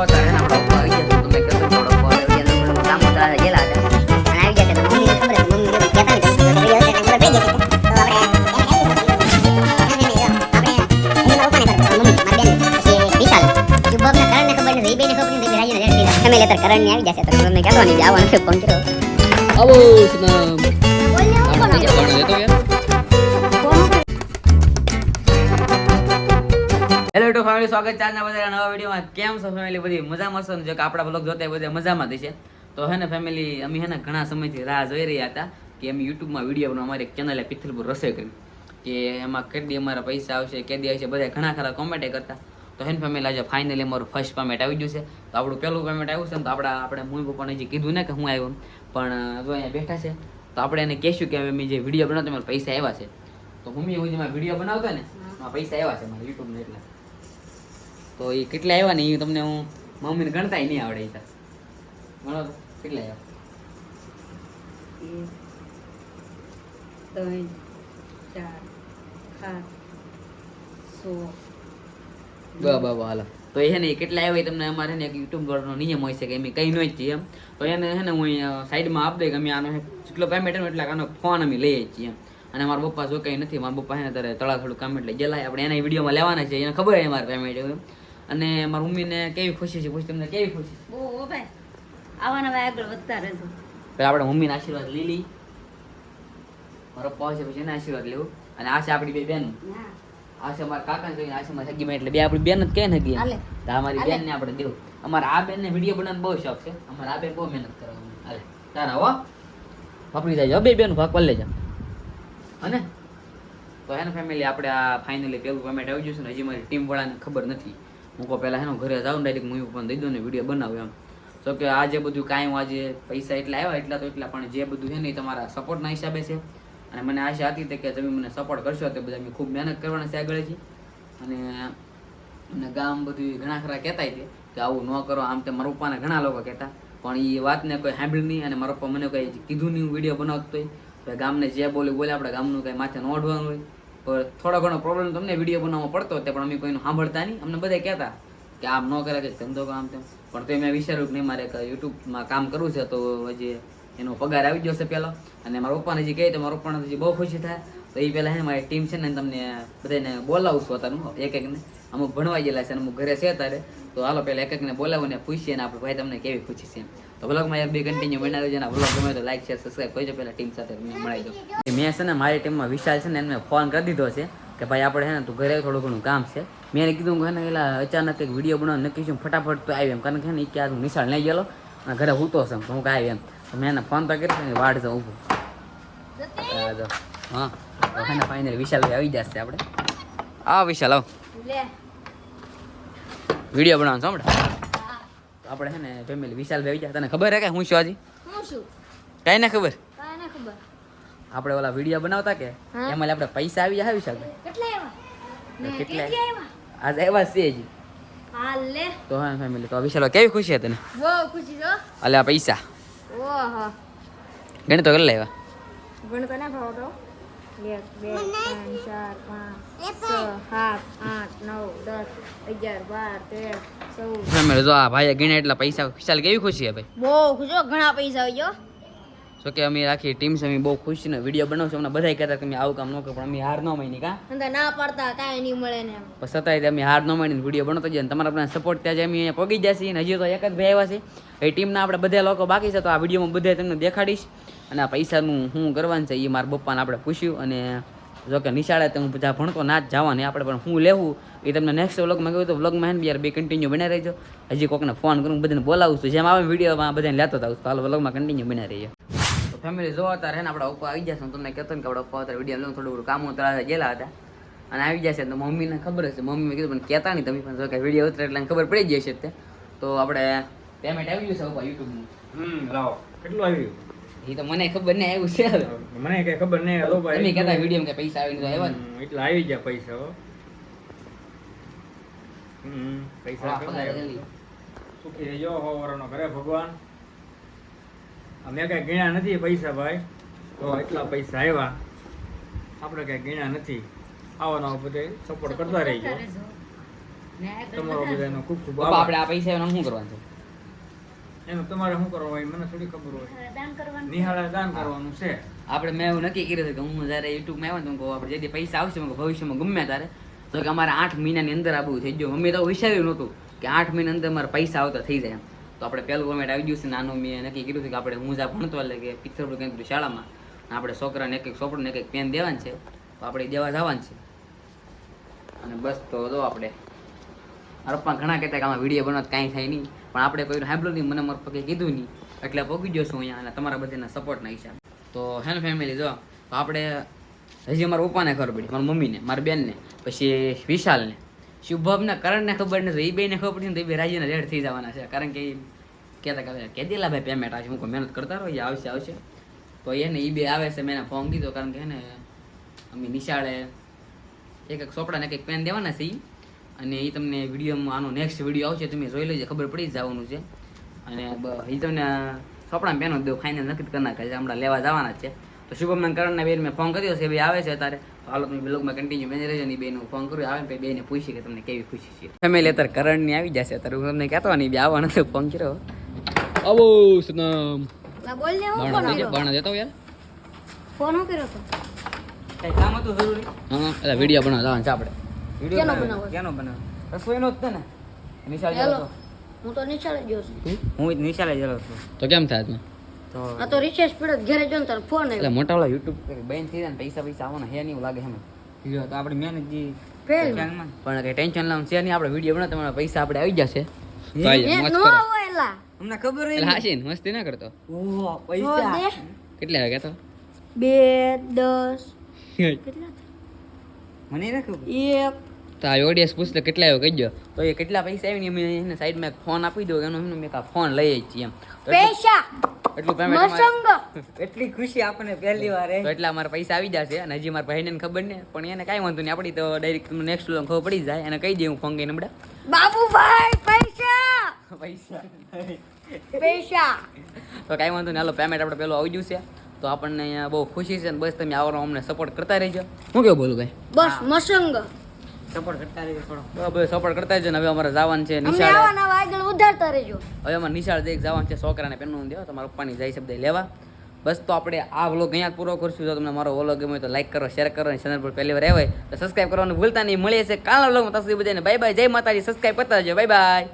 એના આવી ગયા તો તમે થોડો ગયા તો કામ ગયેલા હતા તો ખબર હતી મમ્મી એવું કહેતા તો તો આપણે જશે તો તમને આવવાનું છે સનમ બીજા કોણ લેતો યાર ટુ ફેમિલી સ્વાગત છે આજના બધા નવા વિડીયોમાં. કેમ છો ફેમિલી બધી મજામાં છો ને? જો કે આપણા બ્લોગ જોતા બધા મજામાં છે તો હે ને ફેમિલી અમે હે ને ઘણા સમયથી રાહ જોઈ રહ્યા હતા કે અમે યુટ્યુબમાં વીડિયો બનાવ અમારી ચેનલે પિથલપુર રસોઈ કરી. કે એમાં કેટલી અમારા પૈસા આવશે કેદી આવશે બધા ઘણા ખરા કોમેન્ટ કરતા. તો હેન ફેમિલી આજે ફાઇનલી અમારું ફર્સ્ટ પેમેન્ટ આવી ગયું છે. તો આપણું પહેલું પેમેન્ટ આવ્યું છે ને તો આપણા આપણે મમ્મી પપ્પાને હજી કીધું ને કે હું આવ્યો પણ જો અહીંયા બેઠા છે તો આપણે એને કહેશું કે અમે જે વીડિયો બનાવતા મારા પૈસા આવ્યા છે. તો મમ્મી હું જેમાં વીડિયો બનાવતા ને પૈસા આવ્યા છે મારા યુટ્યુબને એટલા. તો એ કેટલા આવ્યા ને એ તમને હું મમ્મીને ગણતાય નહીં આવડે એ ગણો કેટલા આવ્યા ત્રણ ચાર સાત સો. બા બા બા હાલો. તો એ છે ને કેટલા આવ્યા તમને અમારે ને એક યુટ્યુબ વાળાનો નિયમ હોય છે કે અમે કઈ નહીં છીએ એમ. તો એને છે ને હું સાઈડમાં આપી દઈ કે અમે આનો જેટલો પેમેન્ટ એટલે આનો ફોન અમે લઈએ છીએ એમ. અને મારા પપ્પા જો કંઈ નથી મારા પપ્પા છે ને ત્યારે તળા થોડું કામ એટલે ગયેલા આપણે એના વિડીયોમાં લેવાના છે એને ખબર હોય મારે પેમેન્ટ. અને મારી મમ્મીને કેવી ખુશી છે? પૂછ તમને કેવી ખુશી બહુ ભાઈ. આવા ભાઈ આગળ વધતા રહેજો તો આપણે મમ્મીના આશીર્વાદ લીલી મારો પપ્પા છે પછી એના આશીર્વાદ લેવું. અને આ છે આપણી બે બેન. ના આ છે અમારા કાકા કહીને આ છે મારી સગી એટલે બે આપણી બેન જ કહે ને હાલે. તો અમારી બેન ને આપણે દેવું. અમારા આ બેન ને વીડિયો બનાવવાનો બહુ શોખ છે. અમારા આ બેન બહુ મહેનત કરવાની હાલે. તારા હો. વાપરી જાય બે બેન ભાગ પર લેજા. અને? તો એને ફેમિલી આપણે આ ફાઇનલી પેલું પેમેન્ટ આવી જશે ને હજી મારી ટીમ વાળાને ખબર નથી. કહું પહેલાં એનો ઘરે જાઉં ડાયરેક્ટ મૂવી પણ દઈ દઉં ને વીડિયો બનાવું એમ. તો કે આ જે બધું કાંઈ આજે પૈસા એટલા આવ્યા એટલા તો એટલા, પણ જે બધું છે ને એ તમારા સપોર્ટના હિસાબે છે. અને મને આશા હતી કે તમે મને સપોર્ટ કરશો તે બધા મેં ખૂબ મહેનત કરવાના છે આગળથી અને અને ગામ બધું ઘણા ખરા કહેતા છે કે આવું ન કરો, આમ તે મારા પપ્પાને ઘણા લોકો કહેતા. પણ એ વાતને કોઈ સાંભળી નહીં અને મારા પપ્પા મને કંઈ કીધું નહીં વીડિયો બનાવતો હોય. ગામને જે બોલે બોલે આપણે ગામનું કંઈ માથે ન ઓઢવાનું હોય. થોડો ઘણો પ્રોબ્લેમ તમને વીડિયો બનાવવા પડતો તે પણ અમે કોઈનું સાંભળતા નહીં. અમને બધા કહેતા કે આમ ન કરે કે ધંધો કામ તેમ. પણ તો મેં વિચાર્યું કે નહીં, મારે યુટ્યુબમાં કામ કરવું છે તો હજી એનો પગાર આવી જશે પહેલો. અને મારા પપ્પાને જે કહે તો મારા પપ્પાને હજી બહુ ખુશી થાય. તો એ પહેલાં હે મારી ટીમ છે ને તમને બધાને બોલાવું છું અત્યારનું એક એકને. અમુક ભણવા ગયેલા છે અને અમુક ઘરે છે અત્યારે. તો હાલો પહેલાં એક એકને બોલાવીને પૂછીએ ને આપણે ભાઈ તમને કેવી ખુશી છે. તો બ્લોગમાં યાર બે કન્ટિન્યુ બનાવી દેજો બ્લોગ ગમે તો લાઈક શેર સબસ્ક્રાઈબ કરજો પહેલાં ટીમ સાથે મળાઈ દો મેં છે ને મારી ટીમમાં વિશાલ છે ને એને ફોન કરી દીધો છે કે ભાઈ આપણે છે ને તું ઘરે થોડું ઘણું કામ છે. મેં એને કીધું કે હે ને એલા અચાનક એક વીડિયો બનાવ નક્કી છું ફટાફટ તો આવી એમ. કારણ કે છે ને કે આ હું નિશાળ નહીં ગયેલો અને ઘરે હૂતો છે હું કાંઈ એમ. તો મેં એને ફોન તો કર્યો ને વાડ જાઉં ઊભું. હા. તો ફાઇનલ વિશાલ ભાઈ આવી જશે આપણે. આ વિશાલ આવ. લે. વીડિયો બનાવવાનું સાંભળે આપણે છે ને ફેમિલી વિશાલભાઈ આવી જાય તને ખબર હે કે હું છું શું કાંઈ ના ખબર? કાંઈ ના ખબર. આપણે ઓલા વીડિયો બનાવતા કે. એમાં આપણે પૈસા આવી જાય આવ્યા? ને કેટલા? આવ્યા? આજે એવા છે હજી. તો હા ફેમિલી તો વિશાલ કેવી ખુશી હતી તને? બહુ ખુશી છો અલે આ પૈસા. ઓહો. ગણી તો કેટલા આવ્યા? ગણતો ના ભાવ તો. એક બે ત્રણ ચાર પાંચ છ સાત આઠ નવ દસ અગિયાર બાર તેર ચૌદ. જો આ ભાઈ ગણ્યા એટલા પૈસા. વિશાલ કેવી ખુશી ભાઈ? બહુ ખુશ ઘણા પૈસા હોય જો. કે અમે રાખી ટીમ છે અમે બહુ ખુશ છીએ વીડિયો બનાવશો. અમને બધા કહેતા તમે આવું કામ ન કરો પણ અમે હાર ન કા? ના પડતા કાંઈ નહીં મળે ને પણ છતાંય અમે હાર ન માનીને વીડિયો બનાવતો જઈએ તમારા બધા સપોર્ટ ત્યાં જે અમે અહીંયા પગી જશે ને હજી તો એક જ ભાઈ આવ્યા છે. એ ટીમના આપણે બધા લોકો બાકી છે તો આ વિડીયોમાં બધા તમને દેખાડીશ. અને આ પૈસાનું શું કરવાનું છે એ મારા પપ્પાને આપણે પૂછ્યું અને જો કે નિશાળે તો હું બધા ભણતો ના જ જવાની આપણે, પણ હું લેવું. એ તમને નેક્સ્ટ વ્લોગમાં કહ્યું તો વ્લોગમાં હે ને યાર બે કન્ટિન્યુ બનાવી રહેજો. હજી કોકને ફોન કરું બધાને બોલાવું છું. જેમ આવે વિડીયોમાં બધાને લેતો થાવ તો હાલ વ્લોગમાં કન્ટિન્યુ બનાવી રહીએ. તો ફેમિલી જોવા અત્યારે હે ને આપણા ઉપર આવી જશે હું તમને કહેતો ને કે આપણા ઉપર વીડિયો લઉં થોડું થોડું કામ ઉતરા ગયેલા હતા. અને આવી જશે તો મમ્મીને ખબર હશે. મમ્મી કીધું, પણ કહેતા નહીં તમે પણ જો કે વીડિયો ઉતરે એટલે ખબર પડી જશે તે તો આપણે પેમેન્ટ આવી ગયું છે ઉપર યુટ્યુબનું હમ, લાવો. કેટલું આવ્યું એ તો મને ખબર નહીં આવ્યું છે હવે. મને કઈ ખબર નહીં હલો ભાઈ. તમે કહેતા વીડિયો કે પૈસા આવીને આવ્યા ને? એટલે આવી ગયા પૈસા હો. હમ પૈસા. સુખી રહેજો હો વરનો કરે ભગવાન. અમે કઈ ગણ્યા નથી પૈસા ભાઈ. તો એટલા પૈસા આવ્યા આપણે કઈ ગણ્યા નથી. આવવાનો બધે સપોર્ટ કરતા રહીજો. તમારો બધાનો ખૂબ ખૂબ આપણે આ પૈસા એનો શું કરવાનું છે? એનું તમારે શું કરવું હોય? મને થોડી ખબર હોય. નિહાળે દાન કરવાનું છે. આપણે મેં એવું નક્કી કર્યું છે કે હું જ્યારે યુટ્યુબમાં આવ્યો ને તો કહું આપણે જેથી પૈસા આવશે ભવિષ્યમાં ગમે ત્યારે. તો કે અમારે આઠ મહિનાની અંદર આવું થઈ ગયું. મમ્મી તો વિચાર્યું નહોતું કે આઠ મહિના અંદર મારા પૈસા આવતા થઈ જાય એમ. તો આપણે પહેલું કોમેન્ટ આવી ગયું છે નાનું મેં નક્કી કર્યું છે કે આપણે હું જ્યાં ભણતો એટલે કે પિક્ચર કેન્દ્ર શાળામાં. આપણે છોકરાને એક એક છોકરાને એક એક પેન દેવાનું છે. તો આપણે દેવા જવાનું છે. અને બસ તો જો આપણે મારા ઘણા કહેતા કે આમાં વીડિયો બનાવ કાંઈ થાય નહીં. પણ આપણે કોઈ સાંભળ્યું નહીં, મને મારા પપ્પાએ કીધું નહીં. એટલે પહોંચી ગયો છું અહીંયા અને તમારા બધાના સપોર્ટના હિસાબે. તો હેન ફેમિલી જો, તો આપણે હજી મારા પપ્પાને ખબર પડી, મારા મમ્મીને, મારા બેનને, પછી વિશાલને. શુભમને કરણને ખબર નથી એ બેને ખબર પડી ને તો એ બે રાજીના રેડ થઈ જવાના છે. કારણ કે એ કહેતા કહેતા કે દેલા ભાઈ પેમેન્ટ આવશે હું કહું મહેનત કરતા રહો? એ આવશે આવશે. તો એને એ બે આવે છે, મેં એને ફોન કીધો કારણ કે એને અમે નિશાળે એક એક સોપડાને એક પેન દેવાના છે ઈ. અને એ તમને વિડીયોમાં આનો નેક્સ્ટ વીડિયો આવશે તમે જોઈ લેજો ખબર પડી જવાનું છે. અને એ તમને ચોપડા પેનો જ દો ફાઇનલ નક્કી કરી નાખે છે હમણાં લેવા જવાના જ છે. તો શુભમ કરણના બેન મેં ફોન કર્યો છે એ બે આવે છે અત્યારે. તો હાલો તમે બ્લોગમાં કન્ટિન્યુ બેન રહેજો ને બેન ફોન કર્યો આવે ને બેને પૂછી કે તમને કેવી ખુશી છે. ફેમિલી અત્યારે કરણની આવી જશે અત્યારે હું તમને કહેતો નહીં બે આવવાનો નથી ફોન કર્યો. આવો સનમ ફોન બાણા કર્યો? યાર. ફોન કર્યો તો? કઈ કામ હતું જરૂરી? હા એટલે વીડિયો બનાવવા જવાનું છે આપણે. કેનો બનાવવો કેનો બનાવ રસોઈનો જ ને. નિશાળ હેલો. હું તો નિશાળે ગયો છું. હું નિશાળે જેલો છું. તો કેમ થાય તો આ તો રિસેસ ઘરે જો તારો ફોન એટલે મોટા વાળા યુટ્યુબ બેન થઈ જાય ને પૈસા પૈસા આવવાના હે નહીં લાગે હમે તો આપણે મહેનત જે ફેલ પણ ટેન્શન છે નહીં. આપણે વીડિયો બનાવ તમારા પૈસા આપણે આવી જશે. નો અમને ખબર ને મસ્તી ના કરતો. ઓહો નો કેટલા તો? બે દસ. કેટલા મને ખબર. એક તો આ ઓડિયન્સ પૂછતો કેટલા આવ્યો કહી દો. તો એ કેટલા પૈસા આવી ને અમે એને સાઈડમાં ફોન આપી દો એનો એમને મેં ફોન લઈ જ છીએ એમ. પૈસા! એટલું પેમેન્ટ મસંગ! એટલી ખુશી આપણને પહેલી વાર તો એટલા અમારા પૈસા આવી જશે અને હજી મારા ભાઈને ખબર ને પણ એને કાંઈ વાંધો નહીં. આપણી તો ડાયરેક્ટ નેક્સ્ટ લોન ખબર પડી જાય. અને કહી દે હું ફોન કરીને હમણાં. બાબુભાઈ પૈસા! પૈસા. પૈસા! તો કાંઈ વાંધો નહીં. હાલો પેમેન્ટ આપણે પેલું આવી ગયું છે. તો આપણને અહીંયા બહુ ખુશી છે અને બસ તમે આવવાનો અમને સપોર્ટ કરતા રહેજો. હું કેવું બોલું ભાઈ? બસ મસંગ! સપોર્ટ કરતા રહેજો થોડો. સપોર્ટ કરતા રહેજો ને હવે અમારે જવાનું છે નિશાળ. આવા નવા આગળ વધારતા રહેજો. હવે અમારે નિશાળ દેખ જવાનું છે છોકરાને પેનનું દેવા તમારા પપ્પાની જાય શબ્દ લેવા. બસ તો આપણે આ વ્લોગ અહીંયા પૂરો કરશું. જો તમને મારો વ્લોગ ગમે તો લાઈક કરો શેર કરો અને ચેનલ પર પહેલી વાર આવે તો સબસ્ક્રાઈબ કરવાનું ભૂલતા નહીં. મળીએ છે કાલના વ્લોગમાં. તસલી બધાને બાય બાય જય માતાજી. સબસ્ક્રાઈબ કરતા રહેજો. Bye bye